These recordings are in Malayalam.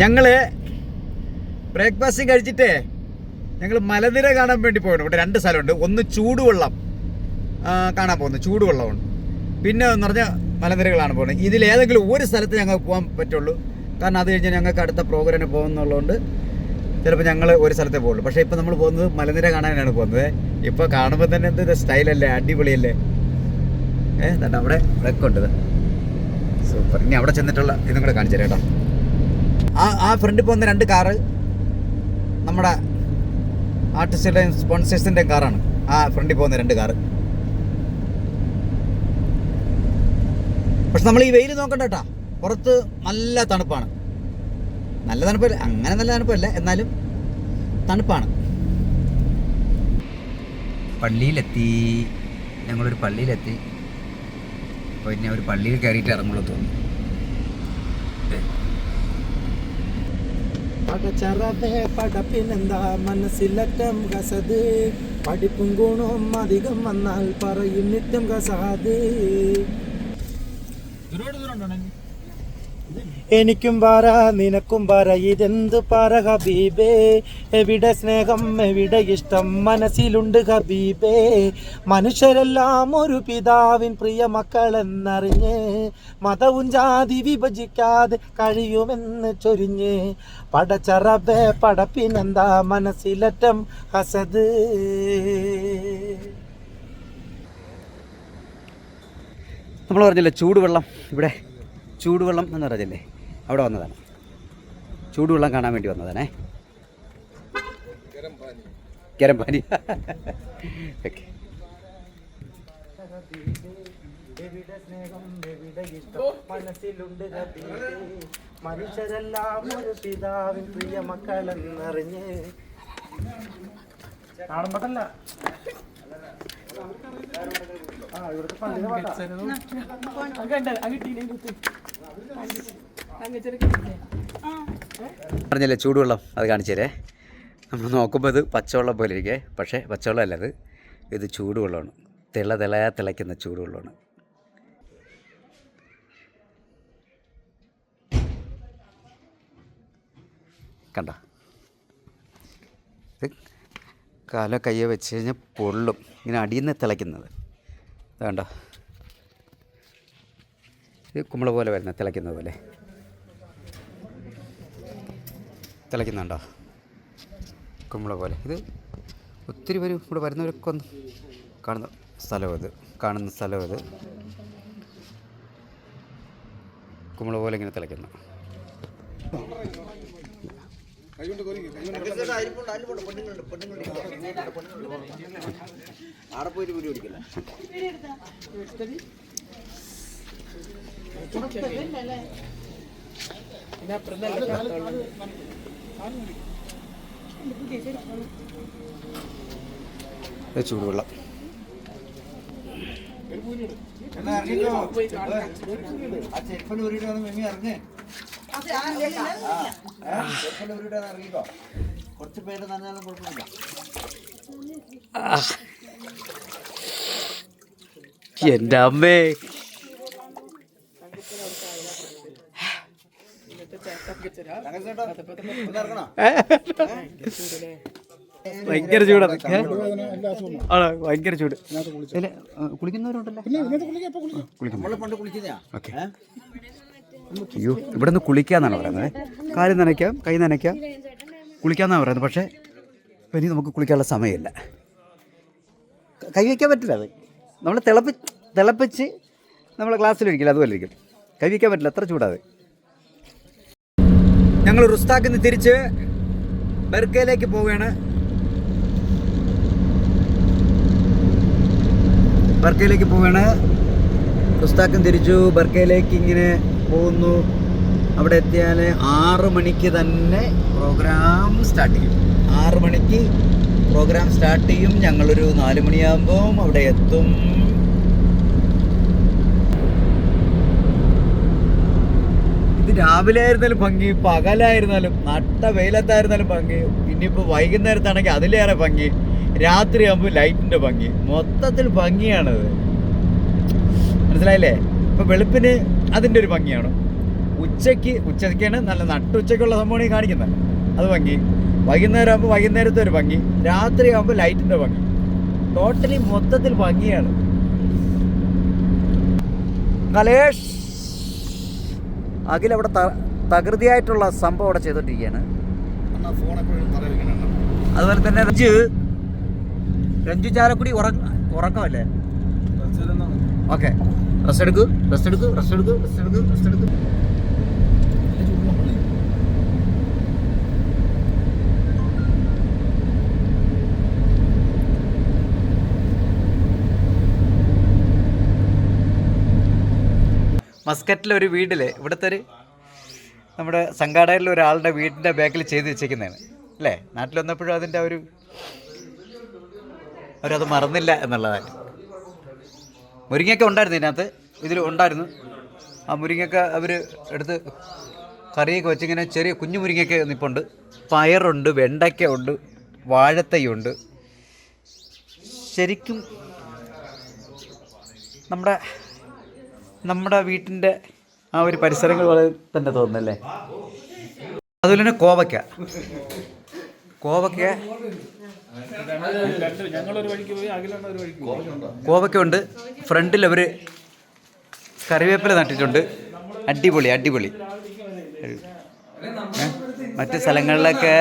ഞങ്ങൾ ബ്രേക്ക്ഫാസ്റ്റ് കഴിച്ചിട്ടേ ഞങ്ങൾ മലനിര കാണാൻ വേണ്ടി പോകണം ഇവിടെ രണ്ട് സ്ഥലമുണ്ട്. ഒന്ന് ചൂടുവെള്ളം കാണാൻ പോകുന്നത്. ചൂടുവെള്ളമാണ്. പിന്നെ എന്ന് പറഞ്ഞാൽ മലനിരകളാണ് പോകുന്നത്. ഇതിലേതെങ്കിലും ഒരു സ്ഥലത്ത് ഞങ്ങൾക്ക് പോകാൻ പറ്റുള്ളൂ. കാരണം അത് കഴിഞ്ഞാൽ ഞങ്ങൾക്ക് അടുത്ത പ്രോഗ്രാമിന് പോകുന്നുള്ളതുകൊണ്ട് ചിലപ്പോൾ ഞങ്ങൾ ഒരു സ്ഥലത്തേ പോകുള്ളൂ പക്ഷേ ഇപ്പോൾ നമ്മൾ പോകുന്നത് മലനിര കാണാനാണ് പോകുന്നത്. ഇപ്പോൾ കാണുമ്പോൾ തന്നെ എന്ത് സ്റ്റൈലല്ലേ അടിപൊളിയല്ലേ? ഏഹ് അവിടെ ഉണ്ട് സൂപ്പർ. ഇനി അവിടെ ചെന്നിട്ടുള്ള ഇതും കൂടെ കാണിച്ചു തരാം കേട്ടോ. ആ ആ ഫ്രണ്ടിൽ പോകുന്ന രണ്ട് കാറ് നമ്മുടെ ആർട്ടിസ്റ്റുടെയും സ്പോൺസേഴ്സിന്റെയും കാറാണ് ആ ഫ്രണ്ടിൽ പോകുന്ന രണ്ട് കാറ് പക്ഷെ നമ്മൾ ഈ വെയിൽ നോക്കണ്ട കേട്ടോ പുറത്ത് നല്ല തണുപ്പാണ്. നല്ല തണുപ്പല്ല അങ്ങനെ നല്ല തണുപ്പല്ല എന്നാലും തണുപ്പാണ്. പള്ളിയിലെത്തി. ഞങ്ങളൊരു പള്ളിയിലെത്തി. ഇനി ഒരു പള്ളിയിൽ കയറിയിട്ട് ഇറങ്ങുള്ളൂ തോന്നുന്നു. പടച്ചറവേ പടപ്പിനെന്താ മനസ്സിലറ്റം കസത്? പഠിപ്പും ഗുണവും അധികം വന്നാൽ പറയും നിത്യം കസാത്. എനിക്കും പാറ നിനക്കും പാറ ഇതെന്ത് പാറ ഹബീബേ? എവിടെ സ്നേഹം എവിടെ ഇഷ്ടം? മനസ്സിലുണ്ട് ഹബീബേ. മനുഷ്യരെല്ലാം ഒരു പിതാവിൻ പ്രിയ മക്കളെന്നറിഞ്ഞ് മതവും ജാതി വിഭജിക്കാതെ കഴിയുമെന്ന് ചൊരിഞ്ഞ് പടച്ചറബേ പടപ്പിനെന്താ മനസ്സിലറ്റം ഹസദ്? നമ്മൾ പറഞ്ഞില്ലേ ചൂടുവെള്ളം ഇവിടെ ചൂടുവെള്ളം എന്ന് പറഞ്ഞില്ലേ? അവിടെ വന്നതാണ്. ചൂടുവെള്ളം കാണാൻ വേണ്ടി വന്നതാണേ. ഗരം പാനി. ഓക്കെ. മനുഷ്യരെല്ലാം ഒരു പിതാവിൻ പ്രിയ മക്കളെന്നറിഞ്ഞ് കാണുമ്പോട്ടല്ല ആ ഇവിടുത്തെ പള്ളിയുടെ പാട്ടാ പറഞ്ഞില്ലേ ചൂടുവെള്ളം അത് കാണിച്ചേരേ നമ്മൾ നോക്കുമ്പോൾ ഇത് പച്ചവെള്ളം പോലെ ഇരിക്കേ. പക്ഷേ പച്ചവെള്ളം അല്ല ഇത്. ഇത് ചൂടുവെള്ളമാണ്. തിള തിളയാ തിളയ്ക്കുന്ന ചൂടുവെള്ളമാണ്. കണ്ട? ഇത് കാല കയ്യെ വെച്ച് കഴിഞ്ഞാൽ പൊള്ളും. ഇങ്ങനെ അടിയിൽ നിന്ന് തിളയ്ക്കുന്നത് വേണ്ട ഇത് കുമ്പള പോലെ വരുന്ന തിളയ്ക്കുന്നത് പോലെ. തിളയ്ക്കുന്നുണ്ടോ? കുമ്പള പോലെ. ഇത് ഒത്തിരി പേര് ഇവിടെ വരുന്നവരൊക്കെ ഒന്ന് കാണുന്ന സ്ഥലം ഇത്. കാണുന്ന സ്ഥലം ഇത്. കുമ്പള പോലെ ഇങ്ങനെ തിളയ്ക്കുന്നു. ഇത് ചൂടുവെള്ളം കുറച്ച് പേര് നന്നാലും കുഴപ്പമില്ല എന്റെ അമ്മേ. ഭയങ്കര ചൂടാണ്? ആണോ? ഭയങ്കര ചൂട്. കുളിക്കുന്നവരുണ്ടല്ലോ. അയ്യോ ഇവിടെ നിന്ന് കുളിക്കാന്നാണ് പറയുന്നത്? കാൽ നനയ്ക്കാം കൈ നനയ്ക്കാം. കുളിക്കാന്നാണ് പറയുന്നത്? പക്ഷേ ഇനി നമുക്ക് കുളിക്കാനുള്ള സമയമില്ല. ക- കൈ വയ്ക്കാൻ പറ്റില്ല അത്. നമ്മൾ തിളപ്പി തിളപ്പിച്ച് നമ്മൾ ഗ്ലാസ്സിലൊഴിക്കില്ല അതുപോലെ ഇരിക്കും. കൈ വയ്ക്കാൻ പറ്റില്ല അത്ര ചൂടാത് ഞങ്ങൾ റുസ്താക്കിൽ നിന്ന് തിരിച്ച് ബെർക്കയിലേക്ക് പോവുകയാണ്. ബർക്കയിലേക്ക് പോവുകയാണ്. റുസ്താക്കും തിരിച്ചു ബർക്കയിലേക്ക് ഇങ്ങനെ പോകുന്നു. അവിടെ എത്തിയാൽ ആറ് മണിക്ക് തന്നെ പ്രോഗ്രാം സ്റ്റാർട്ട് ചെയ്യും. ആറ് മണിക്ക് പ്രോഗ്രാം സ്റ്റാർട്ട് ചെയ്യും. ഞങ്ങളൊരു നാല് മണിയാകുമ്പോൾ അവിടെ എത്തും. രാവിലെ ആയിരുന്നാലും ഭംഗി പകലായിരുന്നാലും നട്ട വെയിലത്തായിരുന്നാലും ഭംഗി. ഇനിയിപ്പോൾ വൈകുന്നേരത്താണെങ്കിൽ അതിലേറെ ഭംഗി. രാത്രിയാകുമ്പോൾ ലൈറ്റിന്റെ ഭംഗി. മൊത്തത്തിൽ ഭംഗിയാണത്. മനസ്സിലായില്ലേ? ഇപ്പോൾ വെളുപ്പിന് അതിന്റെ ഒരു ഭംഗിയാണ്. ഉച്ചയ്ക്ക് ഉച്ചയ്ക്കാണ് നല്ല നട്ടുച്ചയ്ക്കുള്ള സംഭവമാണ് ഈ കാണിക്കുന്നത്. അത് ഭംഗി. വൈകുന്നേരം ആകുമ്പോൾ വൈകുന്നേരത്തെ ഒരു ഭംഗി. രാത്രി ആകുമ്പോൾ ലൈറ്റിന്റെ ഭംഗി. ടോട്ടലി മൊത്തത്തിൽ ഭംഗിയാണ്. കലേഷ്! അഖിൽ അവിടെ തകൃതിയായിട്ടുള്ള സംഭവം അവിടെ ചെയ്തോണ്ടിരിക്കുകയാണ്. അതുപോലെ തന്നെ രഞ്ജു രഞ്ജു ചാരക്കുടി ഉറക്ക ഉറക്കമല്ലേ? ഓക്കെ. റെസ്റ്റ് എടുക്കൂ റെസ്റ്റ് എടുക്കൂ റെസ്റ്റ് എടുക്കൂ റെസ്റ്റ് എടുക്കൂ റെസ്റ്റ് എടുക്കൂ. മസ്കറ്റിലെ ഒരു വീട്ടിൽ ഇവിടുത്തെ ഒരു നമ്മുടെ സംഘാടകരിലെ ഒരാളുടെ വീടിന്റെ ബാക്കിൽ ചെയ്ത് വെച്ചേക്കുന്നതാണ്. അല്ലേ? നാട്ടിൽ വന്നപ്പോഴും അതിന്റെ ഒരു അവരത് മറന്നില്ല എന്നുള്ളതാണ്. മുരിങ്ങയൊക്കെ ഉണ്ടായിരുന്നു ഇതിനകത്ത്. ഇതിൽ ഉണ്ടായിരുന്നു. ആ മുരിങ്ങയൊക്കെ അവർ എടുത്ത് കറിയൊക്കെ വെച്ചിങ്ങനെ ചെറിയ കുഞ്ഞു മുരിങ്ങയൊക്കെ നിപ്പുണ്ട്. പയറുണ്ട് വെണ്ടയ്ക്ക ഉണ്ട് വാഴത്തൈയുണ്ട്. ശരിക്കും നമ്മുടെ നമ്മുടെ വീട്ടിന്റെ ആ ഒരു പരിസരങ്ങൾ പോലെ തന്നെ തോന്നുന്നല്ലേ? അതുപോലെ തന്നെ കോവയ്ക്ക. കോവയ്ക്ക. കോവയ്ക്ക ഉണ്ട്. ഫ്രണ്ടിൽ അവർ കറിവേപ്പില നട്ടിട്ടുണ്ട്. അടിപൊളി അടിപൊളി? മറ്റ് സ്ഥലങ്ങളിലൊക്കെ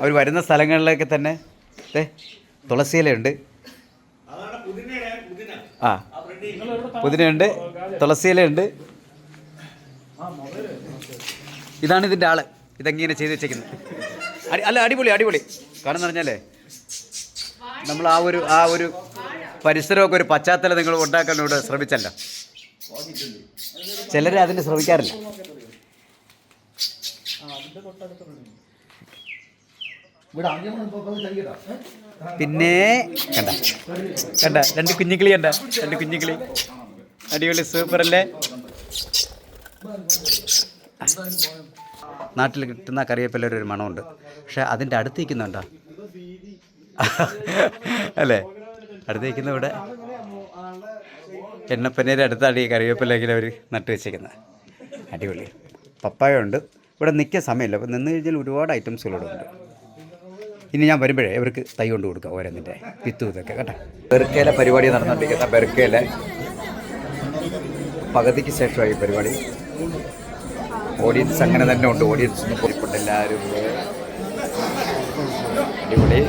അവർ വരുന്ന സ്ഥലങ്ങളിലൊക്കെ തന്നെ തുളസിയിലുണ്ട് ആ. പുതിനയുണ്ട് തുളസിയിലുണ്ട് ഇതാണ് ഇതിന്റെ ആൾ. ഇതെങ്ങനെ ചെയ്ത് വെച്ചേക്കുന്നത് അല്ല അടിപൊളി അടിപൊളി. കാരണം പറഞ്ഞാലേ നമ്മൾ ആ ഒരു ആ ഒരു പരിസരമൊക്കെ ഒരു പശ്ചാത്തലം നിങ്ങൾ ഉണ്ടാക്കാൻ ഇവിടെ ശ്രമിച്ചല്ല. ചിലർ അതിന് ശ്രമിക്കാറില്ല. പിന്നെ കണ്ട. കണ്ട. രണ്ട് കുഞ്ഞിക്കിളി കണ്ട. രണ്ട് കുഞ്ഞിക്കിളി. അടിപൊളി സൂപ്പർ അല്ലേ നാട്ടിൽ കിട്ടുന്ന കറിയപ്പല്ലൊരു ഒരു മണമുണ്ട്. പക്ഷെ അതിന്റെ അടുത്തേക്കുന്നുണ്ടോ അല്ലേ? അടുത്ത് നിൽക്കുന്ന ഇവിടെ എണ്ണപ്പനീരെ അടുത്താണ് ഈ കറിവേപ്പിലെങ്കിലും അവർ നട്ടു വെച്ചേക്കുന്നത്. അടിപൊളി. പപ്പായ ഉണ്ട്. ഇവിടെ നിൽക്കാൻ സമയമില്ല. അപ്പോൾ നിന്ന് കഴിഞ്ഞാൽ ഒരുപാട് ഐറ്റംസുകളോട് ഉണ്ട് ഇനി ഞാൻ വരുമ്പോഴേ ഇവർക്ക് തൈ കൊണ്ട് കൊടുക്കാം ഓരോന്നിന്റെ വിത്ത് ഇതൊക്കെ കേട്ടോ. ബെർക്കയിലെ പരിപാടി നടന്നുകൊണ്ടിരിക്കുന്ന ബെർക്കയിലെ പകുതിക്ക് ശേഷമായി പരിപാടി. ഓഡിയൻസ് അങ്ങനെ തന്നെ ഉണ്ട്. ഓഡിയൻസ് പോയിട്ടുണ്ട് എല്ലാവരും അടിപൊളി.